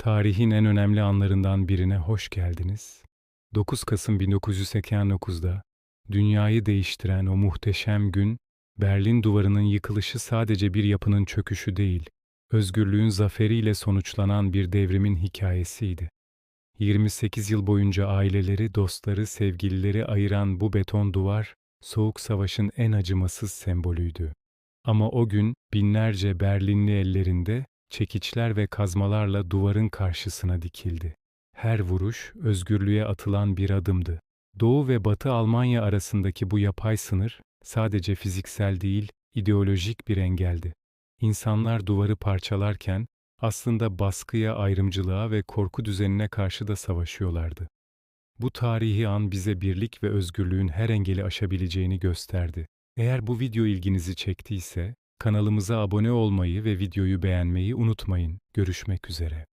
Tarihin en önemli anlarından birine hoş geldiniz. 9 Kasım 1989'da dünyayı değiştiren o muhteşem gün, Berlin duvarının yıkılışı sadece bir yapının çöküşü değil, özgürlüğün zaferiyle sonuçlanan bir devrimin hikayesiydi. 28 yıl boyunca aileleri, dostları, sevgilileri ayıran bu beton duvar, Soğuk Savaş'ın en acımasız sembolüydü. Ama o gün binlerce Berlinli ellerinde çekiçler ve kazmalarla duvarın karşısına dikildi. Her vuruş özgürlüğe atılan bir adımdı. Doğu ve Batı Almanya arasındaki bu yapay sınır sadece fiziksel değil, ideolojik bir engeldi. İnsanlar duvarı parçalarken aslında baskıya, ayrımcılığa ve korku düzenine karşı da savaşıyorlardı. Bu tarihi an bize birlik ve özgürlüğün her engeli aşabileceğini gösterdi. Eğer bu video ilginizi çektiyse kanalımıza abone olmayı ve videoyu beğenmeyi unutmayın. Görüşmek üzere.